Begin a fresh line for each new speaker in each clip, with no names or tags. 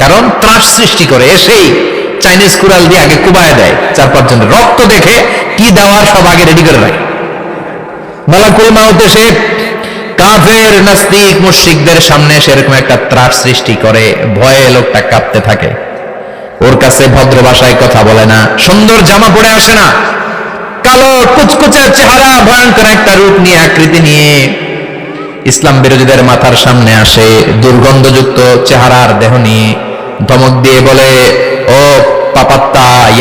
কারণ ত্রাস সৃষ্টি করে, এসেই চাইনিজ কুড়াল দিয়ে আগে কুবায় দেয় চার পাঁচজনের রক্ত দেখে কি দেওয়ার সব আগে রেডি করে রাখে মালাকুল মাউত এসে কাফের নাস্তিক মুশরিকদের সামনে এসে এরকম একটা ত্রাস সৃষ্টি করে, ভয়ে লোকটা কাঁপতে থাকে। ওর কাছে ভদ্র ভাষায় কথা বলে না, সুন্দর জামা পরে আসে না। কালো কুচকুচে চেহারা, ভয়ঙ্কর একটা রূপ নিয়ে আকৃতি নিয়ে ইসলাম বিরোধীদের মাথার সামনে আসে, দুর্গন্ধযুক্ত চেহারার দেহ নিয়ে। ধমক দিয়ে বলে, ও জান্নাতি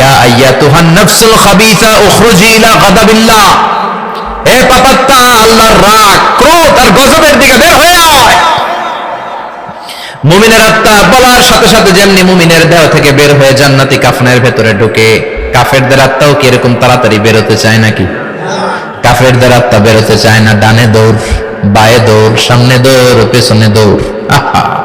কাফনের ভেতরে ঢুকে, কাফেরদের আত্মাও কি এরকম তাড়াতাড়ি বেরোতে চায় নাকি? কাফেরদের আত্মা বেরোতে চায় না, ডানে দৌড়, বায়ে দৌড়, সামনে দৌড়, পেছনে দৌড়। আহা।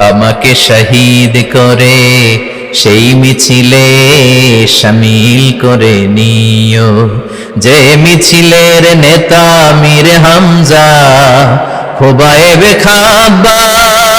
আমাকে শহীদ করে, সেই মিছিলে সামিল করে নিও। যে মিছিলের নেতা মীর হামজা, খোবায়েবে খাবার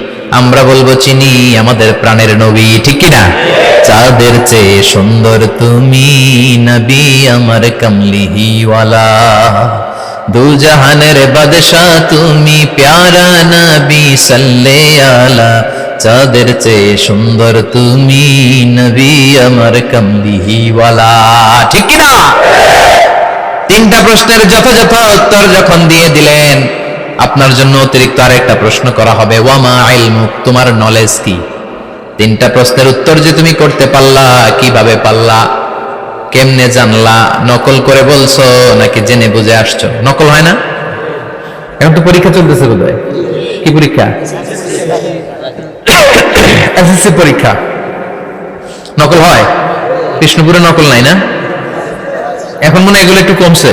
আমরা বলব চিনি আমাদের প্রাণের নবী, ঠিক কি না চাঁদের চেয়ে সুন্দর তুমি নবী আমার কমলিহিওয়ালা। দু জাহানের বাদশাহ তুমি প্যারা নবী সাল্লে আলা চাঁদের চেয়ে সুন্দর তুমি নবী আমার কমলিহিওয়ালা, ঠিক কি না তিনটা প্রশ্নের যথাযথ উত্তর যখন দিয়ে দিলেন আপনার জন্য অতিরিক্ত আরেকটা প্রশ্ন করা হবে, ওয়ামা আইলমুক তোমার নলেজ কি? তিনটা প্রশ্নের উত্তর যে তুমি করতে পারলা, কীভাবে পারলা, কেমনে জানলা, নকল করে বলছো নাকি জেনে বুঝে আসছো? নকল হয় না? এখন তো পরীক্ষা চলতেছে বোধ কি পরীক্ষা? পরীক্ষা। নকল হয়? কৃষ্ণপুরে নকল নাই না? এখন মনে হয় এগুলো একটু কমছে।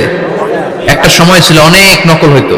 একটা সময় ছিল অনেক নকল হইতো।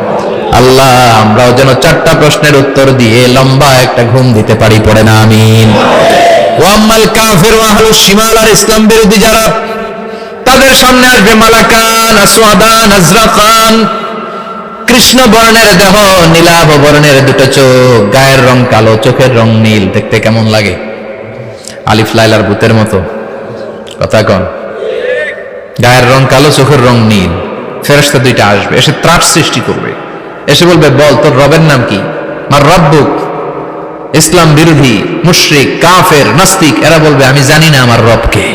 আল্লাহ, আমরাও যেন চারটা প্রশ্নের উত্তর দিয়ে লম্বা একটা ঘুম দিতে পারি, পড়ে না, আমিন। ওয়াম্মাল কাফির ওয়াহলুস শিমাল আর ইসলাম বিরোধী যারা, তাদের সামনে আসবে মালাকান, আসওয়াদান, আজরাকান। কৃষ্ণ বর্ণের দেহ, নীলাভ বর্ণের দুটো চোখ, গায়ের রং কালো, চোখের রং নীল, দেখতে কেমন লাগে? আলিফ লাইলার ভূতের মতো। কথা কন। গায়ের রং কালো, চোখের রং নীল। ফেরস্তা দুইটা আসবে, এসে ত্রাস সৃষ্টি করবে। এসে বলবে, বল, তোর রবের নাম কি? মার রব্বুক, ইসলাম বিরোধী, মুশরিক, কাফের, নাস্তিক, এরা বলবে, আমি জানি না আমার রবকে।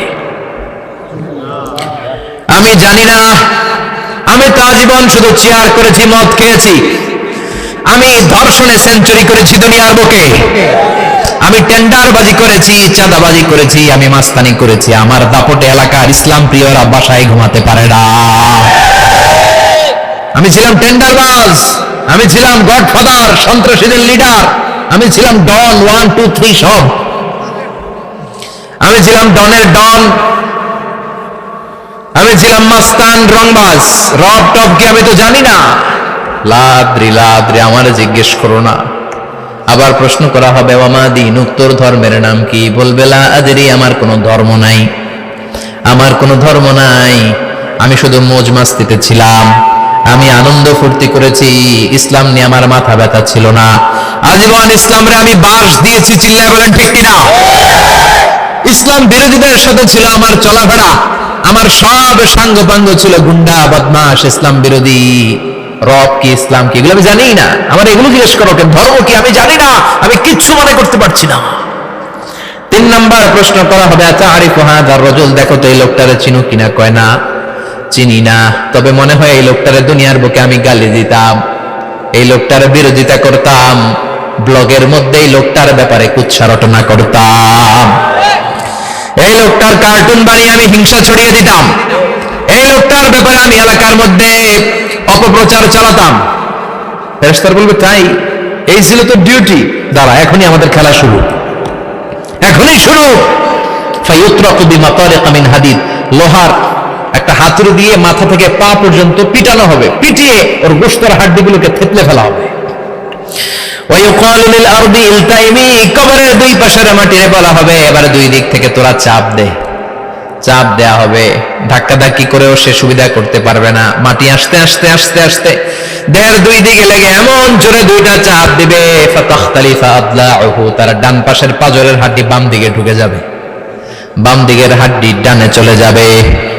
আমি জানি না, আমি তো আজীবন শুধু চেয়ার করেছি, মদ খেয়েছি। আমি ধর্ষণে সেঞ্চুরি করেছি দুনিয়ার বুকে। আমি টেন্ডারবাজি করেছি, চাঁদাবাজি করেছি, আমি মাস্তানি করেছি। আমার দাপটে এলাকার ইসলাম প্রিয়রা বাসায় ঘুমাতে পারে না। আমি ছিলাম টেন্ডারবাজ। আমি ছিলাম গডফাদার, সন্ত্রাসীদের লিডার। আমি ছিলাম ডন, ওয়ান, টু, থ্রি, সব। আমি ছিলাম ডনের ডন। আমি ছিলাম মাস্তান রংবাজ। রব টপ কি আমি তো জানি না। লাদ্রি লাদ্রি, আমার জিজ্ঞেস করো না। আবার প্রশ্ন করা হবে ওমা দিন, উত্তর ধর্মের নাম কি? বলবে লা আদেরি আমার কোনো ধর্ম নাই। আমার কোনো ধর্ম নাই। আমি শুধু মোজ মাস্তিতে ছিলাম। আমি আনন্দ ফুর্তি করেছি। ইসলাম নিয়ে আমার মাথা ব্যথা ছিল না। আজীবন ইসলামরে আমি বাস দিয়েছি, চিল্লায় বলেন ঠিক কিনা? ইসলাম বিরোধীদের সাথে ছিল আমার চলাফেরা। আমার সব সাঙ্গ পাঙ্গ ছিল গুন্ডা বদমাস ইসলাম বিরোধী। রব কি, ইসলাম কি, এগুলো আমি জানি না। আমার এগুলো জিজ্ঞেস করো কেন? ধর্ম কি, আমি জানি না। আমি কিচ্ছু মনে করতে পারছি না। তিন নাম্বার প্রশ্ন করা হবে আচ্ছা আরিফ হাজার রজল, দেখো তো এই লোকটারে চিনো কিনা, কয় না। চিনি না। তবে মনে হয় এই লোকটারে দুনিয়ার বুকে আমি গালি দিতাম। এই লোকটার বিরোধিতা করতাম। ব্লগের মধ্যে এই লোকটার ব্যাপারে কুচ্ছা রটনা করতাম। এই লোকটার কার্টুন বানিয়ে আমি হিংসা ছড়িয়ে দিতাম। এই লোকটার ব্যাপারে আমি এলাকার মধ্যে অপপ্রচার চালাতাম। ফেরেশতার বলবে, তাই? এই ছিল তো ডিউটি দাঁড়া, এখনই আমাদের খেলা শুরু। এখনই শুরু। ফাইউত্রাকু বিমাতারিকা মিন হাদিদ। লোহার একটা হাতুড়ি দিয়ে মাথা থেকে পা পর্যন্ত পিটানো হবে। পিটিয়ে ওর গোস্তর হাড্ডিগুলোকে থেতলে ফেলা হবে। কবরের পাশের মাটিরে বলা হবে, এবার দুই দিক থেকে তোরা চাপ দে। চাপ হবে। করেও সে সুবিধা করতে পারবে না। মাটি আসতে আসতে আসতে আসতে। দেহের দুই দিকে লেগে এমন জোরে দুইটা দিবে ডান পাশের পাজরের হাড্ডি বাম দিকে ঢুকে যাবে। বাম দিকের হাড্ডি ডানে চলে যাবে।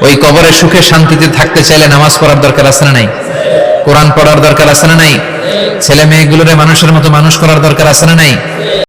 ওই কবরে সুখে শান্তিতে থাকতে চাইলে নামাজ পড়ার দরকার আছে না নাই? কোরআন পড়ার দরকার আছে না নাই? ছেলে মেয়েগুলোরে মানুষের মতো মানুষ করার দরকার আছে না নাই?